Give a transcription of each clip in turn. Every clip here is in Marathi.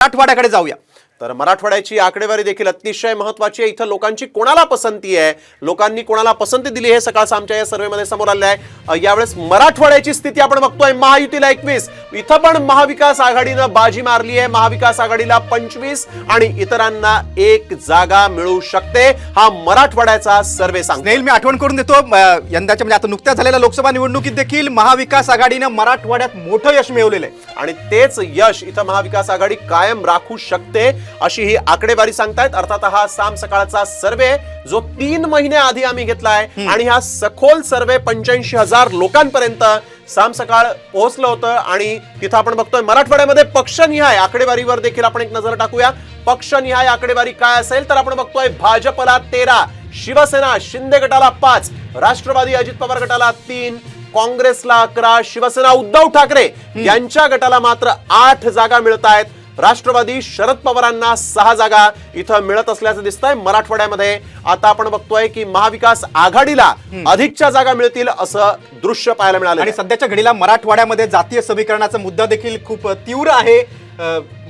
मराठवाड्याकडे जाऊया. तर मराठवाड्याची आकडेवारी देखील अतिशय महत्वाची आहे. इथं लोकांची कोणाला पसंती आहे? लोकांनी कोणाला पसंती दिली हे सकाळचं आमच्या या सर्वेमध्ये समोर आले आहे. यावेळेस मराठवाड्याची स्थिती आपण बघतोय. महायुतीला एकवीस. इथं पण महाविकास आघाडीनं बाजी मारली आहे. महाविकास आघाडीला पंचवीस आणि इतरांना एक जागा मिळू शकते. हा मराठवाड्याचा सर्वे स्नेल मी आठवण करून देतो यंदाच्या म्हणजे आता नुकत्याच झालेल्या लोकसभा निवडणुकीत देखील महाविकास आघाडीनं मराठवाड्यात मोठं यश मिळवलेलं आहे. आणि तेच यश इथं महाविकास आघाडी कायम राखू शकते. अशी ही आकडेवारी सांगतायत. अर्थात हा साम सकाळचा सर्वे जो तीन महिने आधी आम्ही घेतलाय आणि हा सखोल सर्वे पंच्याऐंशी हजार लोकांपर्यंत साम सकाळ पोहोचलं होतं आणि तिथं आपण बघतोय मराठवाड्यामध्ये पक्षनिहाय आकडेवारीवर देखील आपण एक नजर टाकूया. पक्षनिहाय आकडेवारी काय असेल तर आपण बघतोय भाजपला तेरा शिवसेना शिंदे गटाला पाच राष्ट्रवादी अजित पवार गटाला तीन काँग्रेसला अकरा शिवसेना उद्धव ठाकरे यांच्या गटाला मात्र आठ जागा मिळत आहेत राष्ट्रवादी शरद पवारांना सहा जागा इथं मिळत असल्याचं दिसतंय मराठवाड्यामध्ये. आता आपण बघतोय की महाविकास आघाडीला अधिकच्या जागा मिळतील असं दृश्य पाहायला मिळालं आणि सध्याच्या घडीला मराठवाड्यामध्ये जातीय समीकरणाचा मुद्दा देखील खूप तीव्र आहे.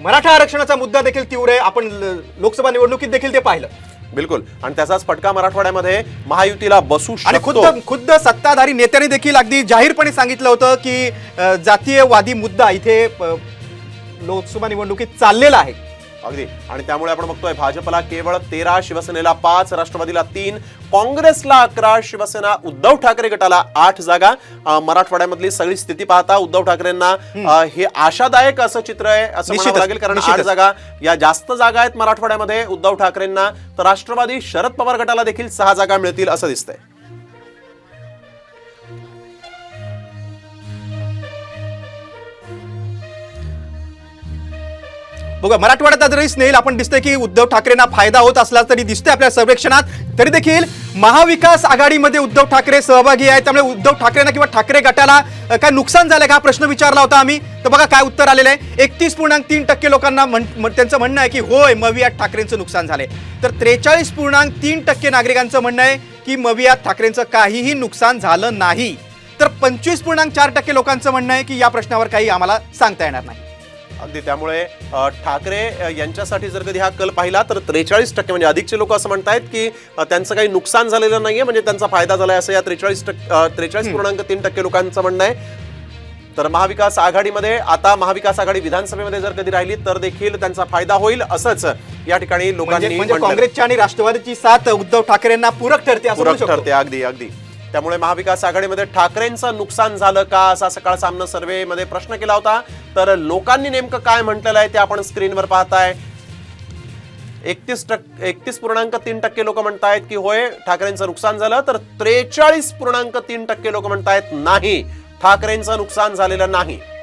मराठा आरक्षणाचा मुद्दा देखील तीव्र आहे. आपण लोकसभा निवडणुकीत देखील ते पाहिलं. बिलकुल. आणि त्याचाच फटका मराठवाड्यामध्ये महायुतीला बसू आणि खुद्द खुद्द सत्ताधारी नेत्यांनी देखील अगदी जाहीरपणे सांगितलं होतं की जातीयवादी मुद्दा इथे लोकसभा निवडणुकीत चाललेला आहे. अगदी. आणि त्यामुळे आपण बघतोय भाजपला केवळ तेरा शिवसेनेला पाच राष्ट्रवादीला तीन काँग्रेसला अकरा शिवसेना उद्धव ठाकरे गटाला आठ जागा. मराठवाड्यामधली सगळी स्थिती पाहता उद्धव ठाकरेंना हे आशादायक असं चित्र आहे असं म्हणावं लागेल कारण आठ. जागा या जास्त जागा आहेत मराठवाड्यामध्ये उद्धव ठाकरेंना. तर राष्ट्रवादी शरद पवार गटाला देखील सहा जागा मिळतील असं दिसतंय. बघा मराठवाड्यात जरी स्नेल आपण दिसतंय की उद्धव ठाकरेंना फायदा होत असला तरी दिसतंय आपल्या सर्वेक्षणात. तरी देखील महाविकास आघाडीमध्ये उद्धव ठाकरे सहभागी आहेत त्यामुळे उद्धव ठाकरेंना किंवा ठाकरे गटाला काय नुकसान झालं का हा प्रश्न विचारला होता आम्ही. तर बघा काय उत्तर आलेलं आहे. एकतीस पूर्णांक तीन टक्के लोकांना म्हण त्यांचं म्हणणं आहे की होय मवियात ठाकरेंचं नुकसान झालंय. तर त्रेचाळीस पूर्णांक तीन टक्के नागरिकांचं म्हणणं आहे की मवियात ठाकरेंचं काहीही नुकसान झालं नाही. तर पंचवीस पूर्णांक चार टक्के लोकांचं म्हणणं आहे की या प्रश्नावर काही आम्हाला सांगता येणार नाही. अगदी त्यामुळे ठाकरे यांच्यासाठी जर कधी हा कल पाहिला तर त्रेचाळीस टक्के म्हणजे अधिकचे लोक असं म्हणतायत की त्यांचं काही नुकसान झालेलं नाहीये म्हणजे त्यांचा फायदा झालाय असं या त्रेचाळीस टक्के त्रेचाळीस पूर्णांक तीन टक्के लोकांचं म्हणणं आहे तर महाविकास आघाडीमध्ये आता महाविकास आघाडी विधानसभेमध्ये जर कधी राहिली तर देखील त्यांचा फायदा होईल असंच या ठिकाणी म्हणजे लोकांनी म्हणजे आहे. काँग्रेसची आणि राष्ट्रवादीची साथ उद्धव ठाकरेंना पूरक ठरते पूरक. ठरते अगदी अगदी त्यामुळे महाविकास आघाडीमध्ये ठाकरेंचं नुकसान झालं का असा सकाळ सामना सर्वेमध्ये प्रश्न केला होता. तर लोकांनी नेमकं काय म्हटलेलं आहे ते आपण स्क्रीनवर पाहताय. एकतीस टक्के एकतीस पूर्णांक तीन टक्के लोक म्हणतायत की होय ठाकरेंचं नुकसान झालं तर त्रेचाळीस पूर्णांक तीन टक्के लोक म्हणतायत नाही. ठाकरेंचं नुकसान झालेलं नाही.